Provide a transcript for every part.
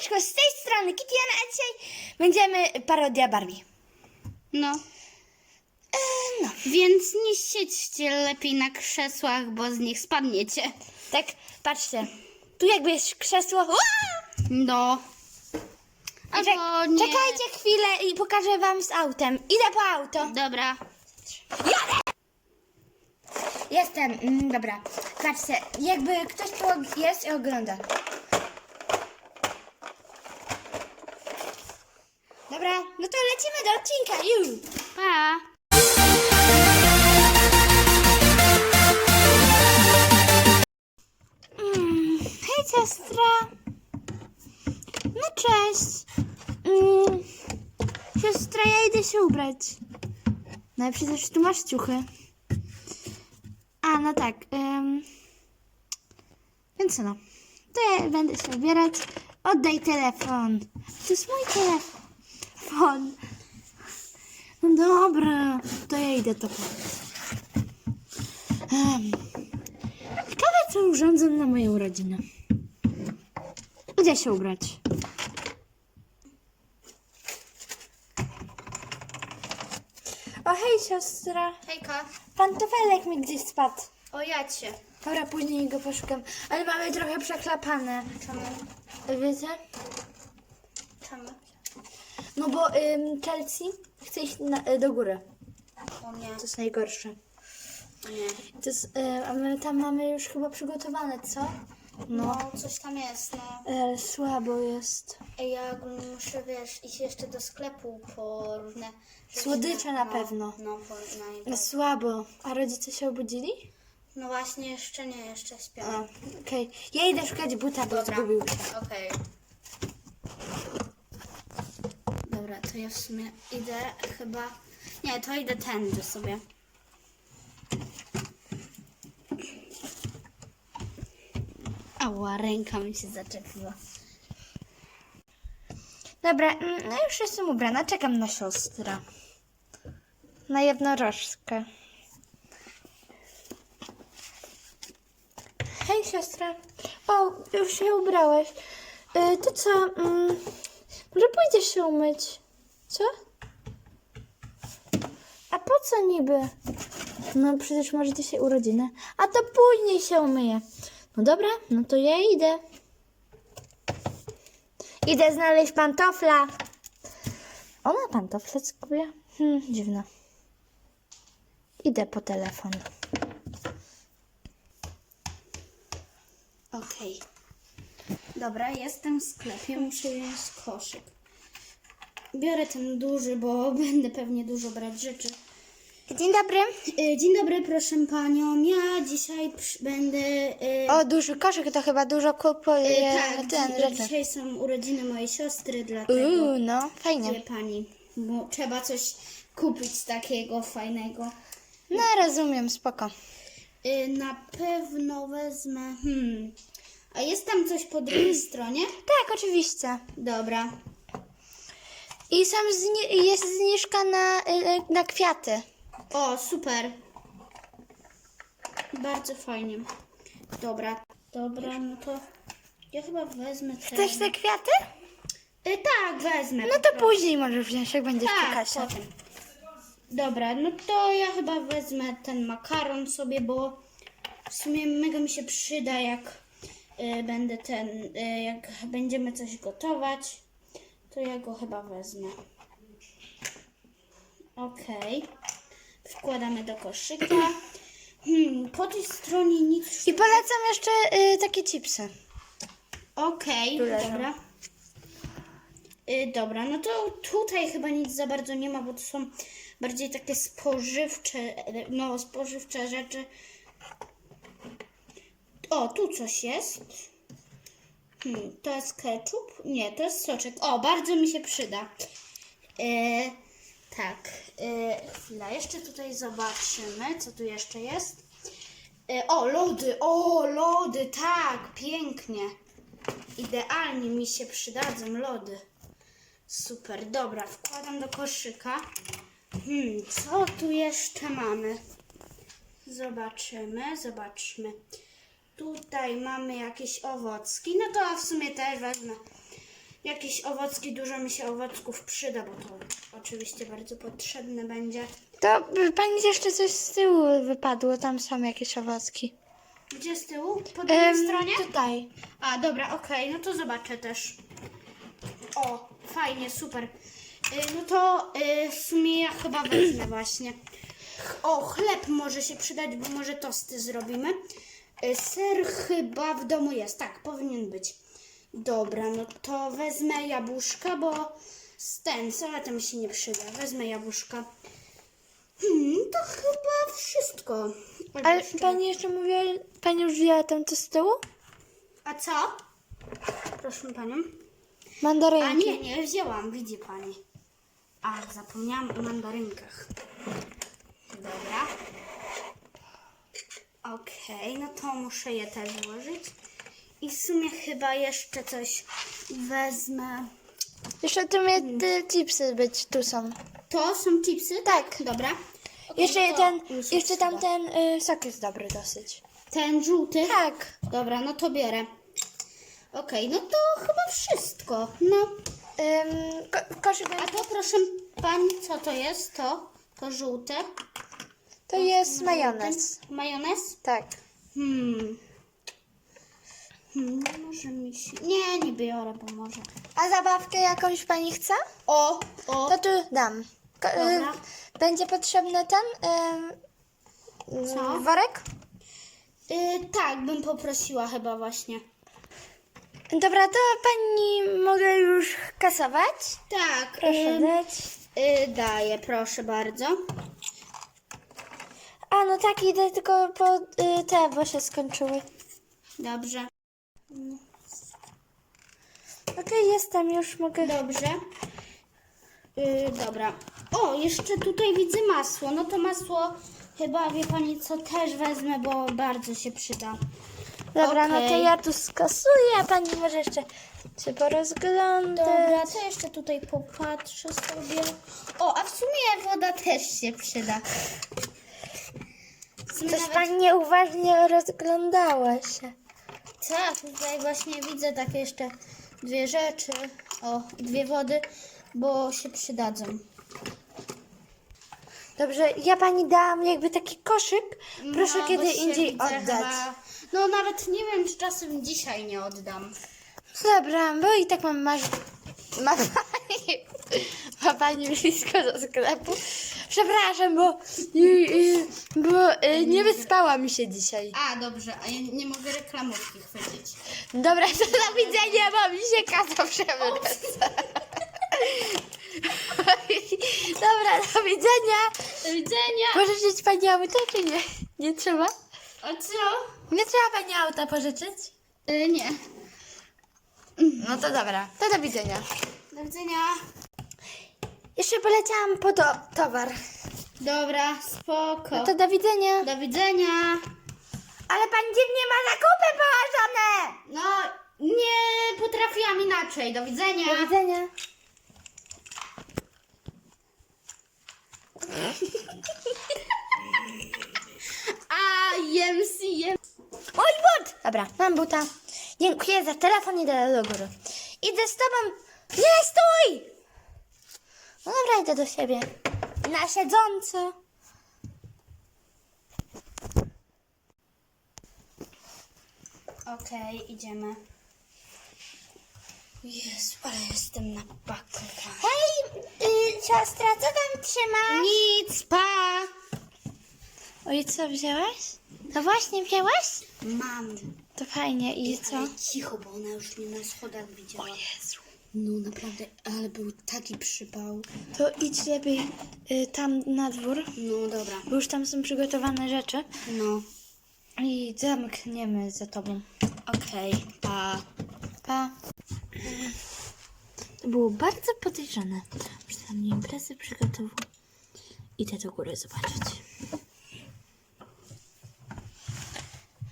Siemaneczko, z tej strony Kitiana, a dzisiaj będziemy parodia Barbie. No, E, no, więc nie siedźcie lepiej na krzesłach, bo z nich spadniecie. tak, patrzcie. Tu jakby jest krzesło. Ua! No. Czek- Albo nie. Czekajcie chwilę i pokażę wam z autem. Idę po auto. Dobra. Jestem, mm, dobra. Patrzcie, jakby ktoś tu jest i ogląda. Dobra, no to lecimy do odcinka. Ju. Pa. Mm, hej siostra. No cześć. Mm, siostra, ja idę się ubrać. No ale przecież tu masz ciuchy. A, no tak. ym. Więc co no. To ja będę się ubierać. Oddaj telefon. To jest mój telefon. No dobra, to ja idę to. Um. Ciekawe, co urządzą na moją urodzinę. Gdzie się ubrać? O hej siostra, Hejka. pantofelek mi gdzieś spadł. O jacie. Dobra, później go poszukam, ale mamy trochę przeklapane. Czemu? Wiecie? Czemu? No bo ym, Chelsea chce iść na, y, do góry. O nie. To jest najgorsze. O nie. To jest, y, a my tam mamy już chyba przygotowane, co? No, No, coś tam jest, no. ale słabo jest. Ej, ja ogólnie muszę, wiesz, iść jeszcze do sklepu po różne... rzeczy Słodycze na no, pewno. No, po, na, Słabo. A rodzice się obudzili? no właśnie, jeszcze nie, jeszcze śpią. A, okej. Ja idę szukać buta, bo Dobra, zgubił się. okej. Dobra, to ja w sumie idę chyba... Nie, to idę tędy sobie. Ała, ręka mi się zaczepiła. Dobra, mm, no już jestem ubrana. Czekam na siostrę. Na jednorożkę. Hej, siostra. O, już się ubrałeś. Y, to co? Mm, może pójdziesz się umyć? Co? A po co niby? No przecież masz dzisiaj urodziny. A to później się umyję. No dobra, no to ja idę. Idę znaleźć pantofla. Ona pantofle zgubiła? Hmm, dziwne. Idę po telefon. Okej. Dobra, jestem w sklepie, muszę wziąć koszyk. Biorę ten duży, bo będę pewnie dużo brać rzeczy. Dzień dobry. E, Dzień dobry, proszę panią. Ja dzisiaj będę. e, O, duży koszyk to chyba dużo kupuje tak, ten dzi- rzeczy. dzisiaj są urodziny mojej siostry, dlatego Uuu, no, wie fajnie. pani, bo trzeba coś kupić takiego fajnego. No, rozumiem, spoko. E, Na pewno wezmę. Hmm. A jest tam coś po drugiej stronie? Tak, oczywiście. Dobra. I sam zni- jest zniżka na, y, na kwiaty. O, super. Bardzo fajnie. Dobra, dobra, no to ja chyba wezmę te... Chcesz te kwiaty? E, tak, wezmę. No to później możesz wziąć, jak będziesz tak, potem. Dobra, no to ja chyba wezmę ten makaron sobie, bo w sumie mega mi się przyda, jak e, będę ten, e, jak będziemy coś gotować, to ja go chyba wezmę. Okej. Wkładamy do koszyka. Hmm, po tej stronie nic I polecam jeszcze y, takie chipsy. Okej, leżą. dobra. Y, dobra, no to tutaj chyba nic za bardzo nie ma, bo to są bardziej takie spożywcze, no spożywcze rzeczy. O, tu coś jest. Hmm, to jest ketchup? Nie, to jest soczek. O, bardzo mi się przyda. E, tak, e, chwila, jeszcze tutaj zobaczymy, co tu jeszcze jest. E, o, lody, o, lody, tak, pięknie. Idealnie mi się przydadzą lody. Super, dobra, wkładam do koszyka. Hmm, co tu jeszcze mamy? Zobaczymy, zobaczmy. Tutaj mamy jakieś owocki, no to w sumie też wezmę Jakieś owocki, dużo mi się owocków przyda, bo to oczywiście bardzo potrzebne będzie. To y, pani jeszcze coś z tyłu wypadło, tam są jakieś owocki. Gdzie z tyłu? Po drugiej Em, stronie? Tutaj. A, dobra, okej, no to zobaczę też. O, fajnie, super. Y, no to y, w sumie ja chyba wezmę właśnie. Ch- O, chleb może się przydać, bo może tosty zrobimy. Y, ser chyba w domu jest, tak, powinien być. Dobra, no to wezmę jabłuszka, bo z ten, salata mi się nie przyda. Wezmę jabłuszka. Hmm, to chyba wszystko. Ale Jeszcze- pani jeszcze mówiła, pani już wzięła tam to z tyłu? A co? Proszę panią. A Mandarynki. nie, nie wzięłam, widzi pani. A, zapomniałam o mandarynkach. Dobra. Okej, no to muszę je też włożyć. I w sumie chyba jeszcze coś wezmę. Jeszcze tu mnie te chipsy być, tu są. To są chipsy? Tak. Dobra. Okej, Jeszcze to ten, jeszcze tamten y, sok jest dobry dosyć. Ten żółty? Tak. Dobra, no to biorę. Okej, no to chyba wszystko. No. Ym, ko koszyk, A to proszę pani, co to jest? To? To żółte? To jest majonez. Majonez? Tak. Hmm. Hmm, może mi się... Nie, nie biorę, bo może... A zabawkę jakąś pani chce? O, o. To tu dam. Ko- y, Dobra. będzie potrzebny ten ym, Co? worek? Y, tak, bym poprosiła chyba właśnie. Dobra, to pani mogę już kasować. Tak, Proszę y, dać. y, daję, proszę bardzo. A no tak, idę tylko po y, te, bo się skończyły. Dobrze. Okej, jestem, już mogę. Dobrze. Y, dobra. O, jeszcze tutaj widzę masło. No to masło chyba, wie pani co, też wezmę, bo bardzo się przyda. Dobra, no to okej. ja tu skasuję, a pani może jeszcze się porozglądać. Dobra, to jeszcze tutaj popatrzę sobie. O, a w sumie woda też się przyda. Coś nawet- pani nieuważnie rozglądała się. Tak, tutaj właśnie widzę takie jeszcze dwie rzeczy. O, dwie wody, bo się przydadzą. Dobrze, ja pani dałam jakby taki koszyk. Proszę No, kiedy indziej widzę oddać. Chyba... No nawet nie wiem, czy czasem dzisiaj nie oddam. Dobra, bo i tak mam masz... Ma. Ma pani blisko do sklepu. Przepraszam, bo... y, y, Bo y, nie wyspała mi się dzisiaj. A, dobrze, a ja nie mogę reklamówki chwycić. Dobra, to do widzenia, bo mi się kasa przewraca. Dobra, do widzenia. Do widzenia! Pożyczyć pani auto, czy nie? Nie trzeba? A co? Nie trzeba pani auta pożyczyć? Y, nie. No to dobra, to do widzenia. Do widzenia. Jeszcze poleciałam po to towar. Dobra, spoko. No to do widzenia. Do widzenia. Ale pani dziwnie ma zakupy położone. No, nie potrafiłam inaczej. Do widzenia. Do widzenia. A, jem si, jem. Oj, but! Dobra, mam buta. Dziękuję za telefon, idę do góry. Idę z tobą. Nie, stój! No dobra, idę do siebie. Na siedząco. Okej, idziemy. Jezu, ale jestem na bakach. Hej, y, siostra, co tam trzymasz? Nic, pa! Oj, co wzięłaś? No właśnie, wzięłaś? Mam. To fajnie, i co? Ale cicho, bo ona już mnie na schodach widziała. Jezu. No naprawdę, ale był taki przypał. To idź lepiej y, tam na dwór, No dobra. bo już tam są przygotowane rzeczy. No, I zamkniemy za tobą. okej, pa. Pa. To było bardzo podejrzane, że tam imprezy przygotowują. Idę do góry zobaczyć.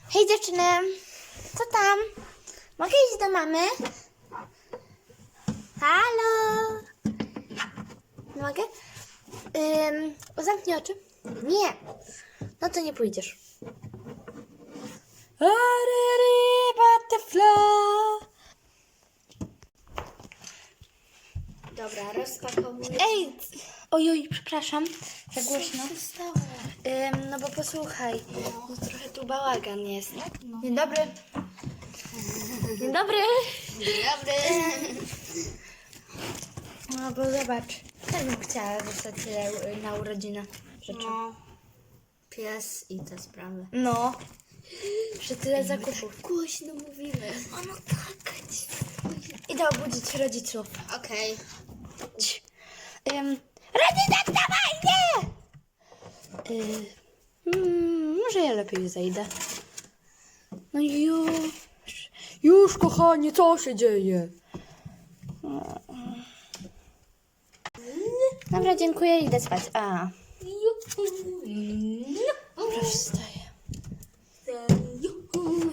Hej dziewczyny, co tam? Mogę iść do mamy? Halo? Mogę? Ym, zamknij oczy. Nie. No to nie pójdziesz. Dobra, rozpakowuję. Ej, ojoj, przepraszam, za głośno. Co się stało? Ym, no bo posłuchaj, no trochę tu bałagan jest. Dzień dobry. Dzień dobry. Dobry. No bo zobacz, też bym chciała dostać tyle na urodzinę rzeczy. No. Pies i te sprawy. No. Że tyle zakupów. Głośno mówimy. O no tak. Idę obudzić rodziców. Okej. Cii. Ym, rodzice, wstawaj, nie! Y, mm, może ja lepiej zejdę. No już. Już, kochanie, co się dzieje? Dobra, dziękuję, idę spać. A, proszę, wstaję.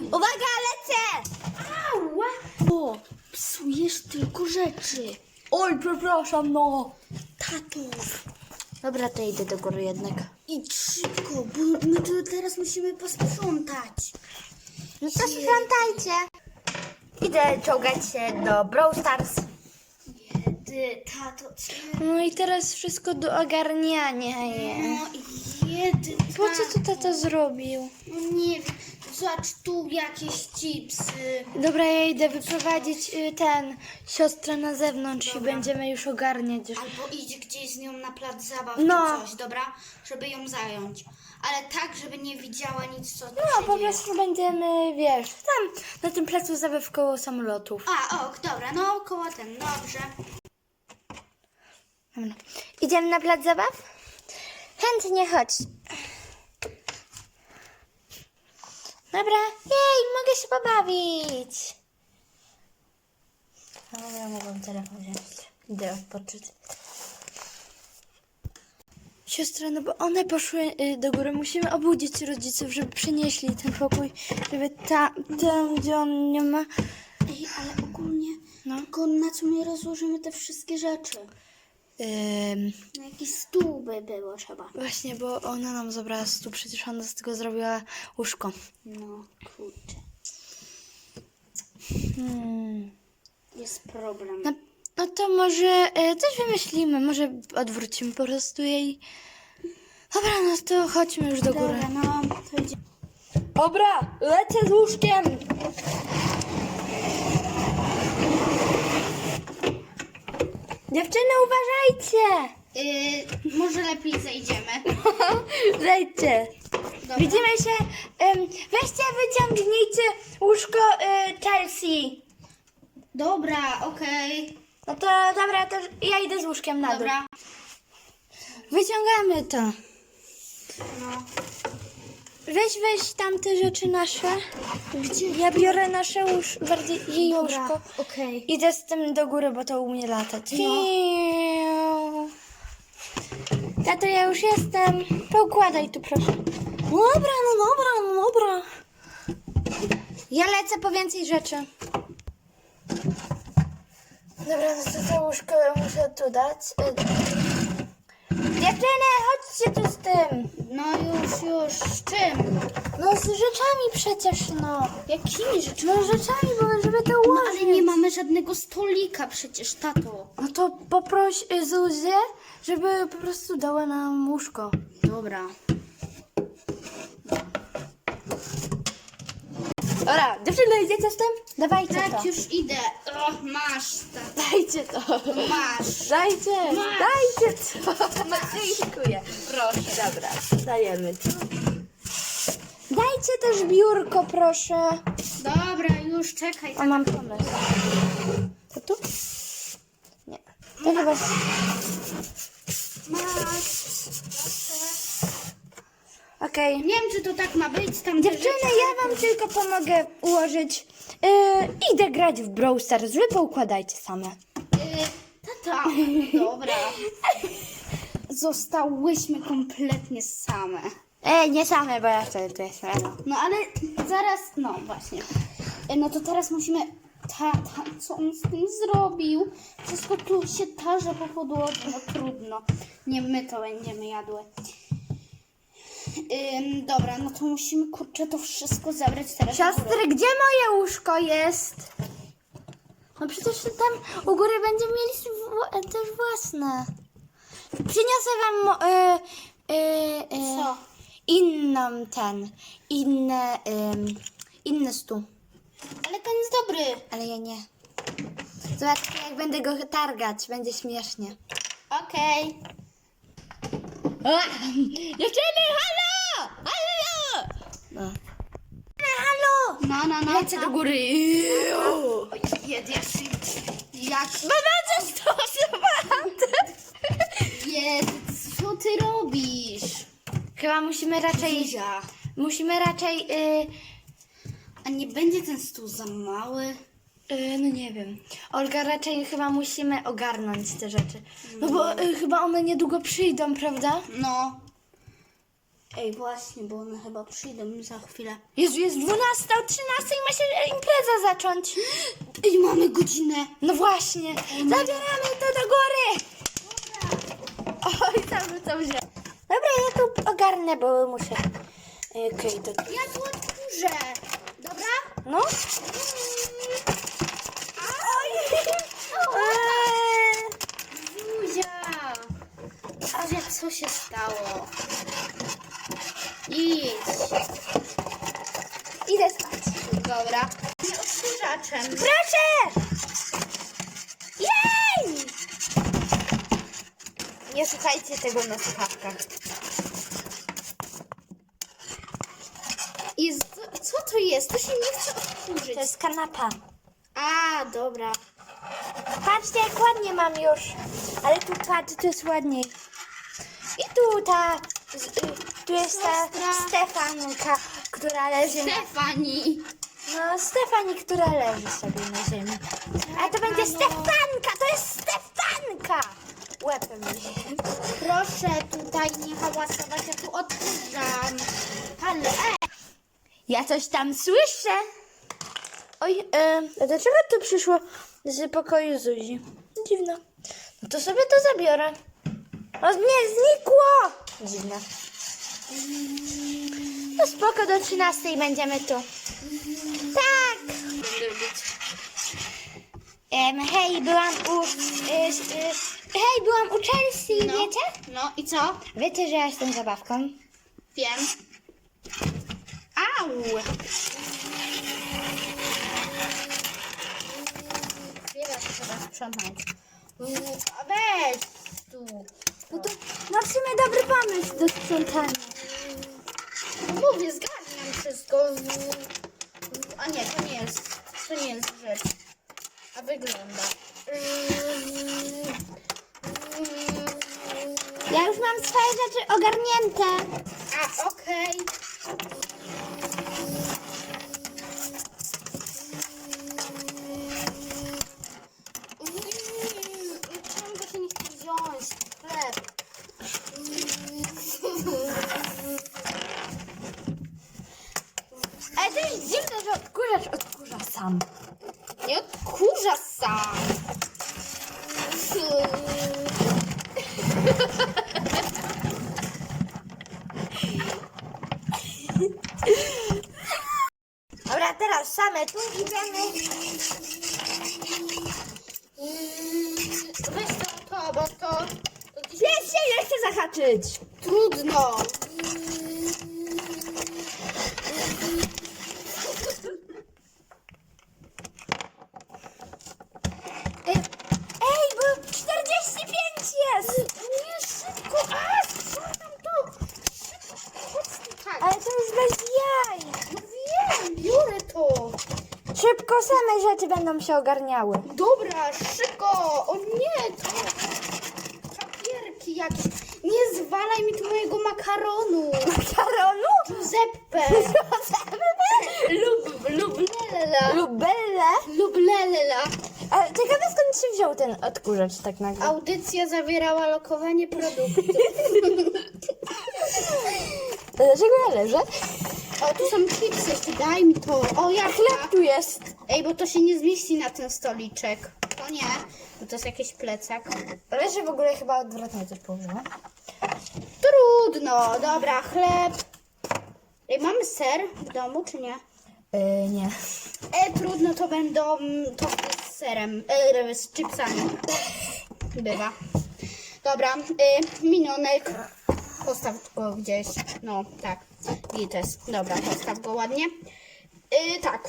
Uwaga, lecę! Ała! O, psujesz tylko rzeczy. Oj, przepraszam, no. Tato, Dobra, to idę do góry jednak. idź szybko, bo my tu teraz musimy posprzątać. No to sprzątajcie. Idę czołgać się do Brawl Stars. Jedy, tato, co? No i teraz wszystko do ogarniania. No jedy, Po co to tata zrobił? No nie wiem, zobacz tu jakieś chipsy. Dobra, ja idę wyprowadzić y, ten siostrę na zewnątrz i będziemy już ogarniać. Albo idź gdzieś z nią na plac zabaw No. czy coś, dobra? Żeby ją zająć. Ale tak, żeby nie widziała nic, co tu No, się po dzieje. prostu będziemy, wiesz, tam na tym placu zabaw koło samolotów. A, ok, dobra, no koło ten, dobrze. Dobra. Idziemy na plac zabaw? Chętnie chodź. Dobra, jej, mogę się pobawić. Dobra, mogę telefon wziąć. Idę odpocząć. Siostra, no bo one poszły y, do góry. Musimy obudzić rodziców, żeby przynieśli ten pokój, żeby ta, tam, gdzie on nie ma. Ej, ale ogólnie, No. tylko na co my rozłożymy te wszystkie rzeczy? Ym, Na jakiś stół by było trzeba. właśnie, bo ona nam zabrała stół, przecież ona z tego zrobiła łóżko. No, kurczę, Hmm. jest problem. No, no to może e, coś wymyślimy, może odwrócimy po prostu jej. Dobra, no to chodźmy już do góry. Dobra, no, to idzie. Dobra, lecę z łóżkiem. Dziewczyny, uważajcie! Yy, może lepiej zejdziemy. Zejdźcie. Dobra. Widzimy się. em, weźcie, wyciągnijcie łóżko y, Chelsea. Dobra, okej. No to dobra, to ja idę z łóżkiem na dół. Dobra. Wyciągamy to. No. Weź, weź tamte rzeczy nasze. Gdzie? Ja biorę nasze łóż, bardziej jej Dobra, łóżko. okej. Idę z tym do góry, bo to umie latać. No. Tato, ja już jestem. Poukładaj tu, proszę. Dobra, no dobra, no dobra. Ja lecę po więcej rzeczy. Dobra, no to to łóżko muszę tu dać. Y, Dziewczyny, chodźcie tu z tym. No już, już. Z czym? No z rzeczami przecież, no. Jakimi rzeczami? No rzeczami, bo żeby to No, ułożyć. ale nie mamy żadnego stolika przecież, tato. No to poproś y, Zuzię, żeby po prostu dała nam łóżko. Dobra. Dobra, dziewczyny, idziecie z tym? Dawajcie Tak, to. już idę. O, masz, tato. Dajcie to. Masz. Dajcie, Masz. dajcie to. Dziękuję. Proszę, dobra, dajemy to. Dajcie też biurko, proszę. Dobra, już czekaj. O, mam pomysł. To tu? Nie. To chyba... Masz. Okej. Nie wiem, czy to tak ma być. Tam Dziewczyny, ja wam tylko pomogę ułożyć. Yy, idę grać w Brawl Stars. Wy poukładajcie same. Yy, tata. Dobra. Zostałyśmy kompletnie same. Ej, nie same, bo ja wtedy tu jestem. No. No ale zaraz, no właśnie. E, No to teraz musimy. Tata, co on z tym zrobił? Wszystko tu się tarze po podłodze, no trudno. Nie my to będziemy jadły. Ym, dobra, no to musimy kurczę to wszystko zabrać teraz. Siostry, gdzie moje łóżko jest? No przecież tam u góry będziemy mieli swo- też własne. Przyniosę wam mo- y, y, y, Co? inną ten, inne, ym, inny stół. Ale ten jest dobry. Ale ja nie. Zobaczcie, jak będę go targać, będzie śmiesznie. Okej. Dziewczyny, halo! Halo! No. Halo! No, no, no. Lecę do góry. Jedziesz. Jak... Mama, zastosowałam Jest, co ty robisz? Chyba musimy raczej... Zuzia. Musimy raczej... Y, A nie będzie ten stół za mały? y, no nie wiem. Olga, raczej chyba musimy ogarnąć te rzeczy. No bo y, chyba one niedługo przyjdą, prawda? No. Ej, właśnie, bo one chyba przyjdą za chwilę. Jezu, jest 12 o 13 i ma się impreza zacząć. Ej, mamy godzinę. No właśnie. Zabieramy to do góry. Oj, tam co wziąć. Dobra, ja tu ogarnę, bo muszę... Okej, to... Ja tu odkurzę. Dobra? No. Eee. Zuzia. Zuzia, co się stało? Idź. Idę spać. Dobra. Nie odkurzaczem. Proszę! Jej! Nie słuchajcie tego na słuchawkach. I z, co to jest? To się nie chce odkurzyć. To jest kanapa. A, dobra. Patrzcie, jak ładnie mam już. Ale tu patrz, tu jest ładniej. I tu ta... z- y, Tu jest ta. Stefanka, która leży na... Stefani. No, Stefani, która leży sobie na ziemi. A to będzie Stefanka! To jest Stefanka! Łepem mi. Proszę tutaj nie hałasować, ja tu odkurzam. Halo, e. Ja coś tam słyszę. Oj, e, a dlaczego to przyszło z pokoju Zuzi? Dziwne. No to sobie to zabiorę. O, nie, znikło! Dziwne. No spoko, do 13 będziemy tu. Tak! Em, hej, byłam u... Y, y, hej, byłam u Chelsea, No. wiecie? No i co? Wiecie, że ja jestem zabawką? Wiem. Au! Chwilę trzeba sprzątnąć. U, a Weź tu. No to no w sumie dobry pomysł do sprzątania. Mówię, zgarniam wszystko. A nie, to nie jest. To nie jest rzecz. A wygląda. Ja już mam swoje rzeczy ogarnięte. A, okej. Czemu to się nie chce wziąć? Chleb. Ale to jest dziwne, że odkurzacz odkurza sam. Nie odkurza sam. Dobra, teraz same tu idziemy. Weź to, to, bo to... to gdzieś- Wiesz się, nie chcę zahaczyć. Trudno. Ej, ej, bo 45 jest. Nie, szybko. A, sprzątam to. Szybko, tak. Ale to już bez jaj. No wiem, biorę to. Szybko same rzeczy będą się ogarniały. Dobra, szybko. O nie, to wziął ten odkurzacz tak nagle. Audycja zawierała lokowanie produktów. Dlaczego ja leżę? O, tu są chipsy, jeszcze daj mi to. O, ja Chleb tu jest. Ej, bo to się nie zmieści na ten stoliczek. To nie, bo to jest jakiś plecak. Leży w ogóle chyba odwrotnie coś położyłam. Trudno, dobra, chleb. Ej, mamy ser w domu, czy nie? Yy, nie. E, trudno, to będą, to serem, e, z chipsami. Bywa. Dobra, y, minionek. Postaw go gdzieś. No, tak. Gites. Dobra, postaw go ładnie. Y, tak.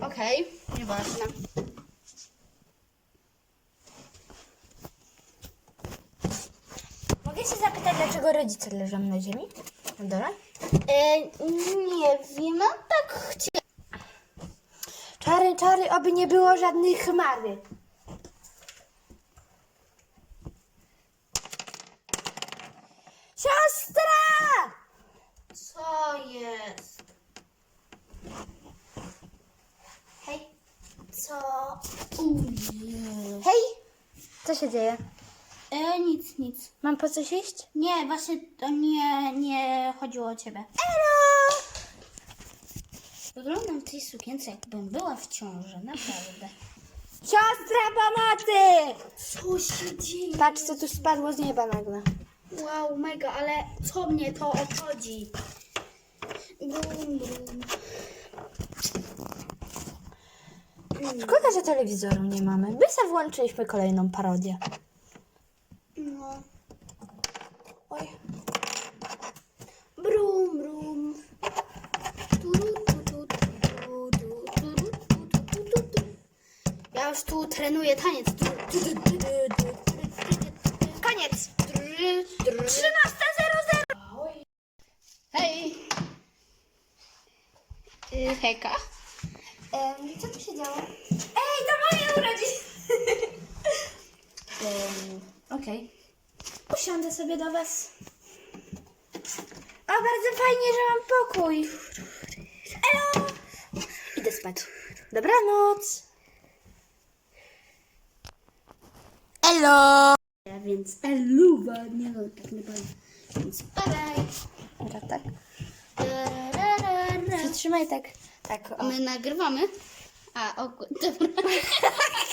Okej, nieważne. Mogę się zapytać, dlaczego rodzice leżą na ziemi? Na dole? Y, nie wiem, no tak chciałam. Czary, czary, oby nie było żadnej chmary. Siostra! Co jest? Hej, co? Hej! Co się dzieje? E, nic, nic. Mam po coś iść? Nie, właśnie to nie, nie chodziło o ciebie. Elo! Wyglądam w tej sukience, jakbym była w ciąży, naprawdę. Siostra pomocy! Co się dzieje? Patrz, co tu spadło z nieba nagle. Wow, mega, ale co mnie to obchodzi? Brum, brum. Szkoda, że telewizoru nie mamy. My sobie włączyliśmy kolejną parodię. prostu trenuję taniec. Koniec. 13.00. Hej. Y, hejka. Um, co tu się działo? Ej, to moje urodziny! um, Okej. Okay. Usiądę sobie do was. A bardzo fajnie, że mam pokój. Elo! Idę spać. Dobranoc. Elo! Więc eluwa, nie no, tak nie powiem. Więc bye. Dobra, tak. Przytrzymaj tak. Tak, o. My nagrywamy. A, o, dobra.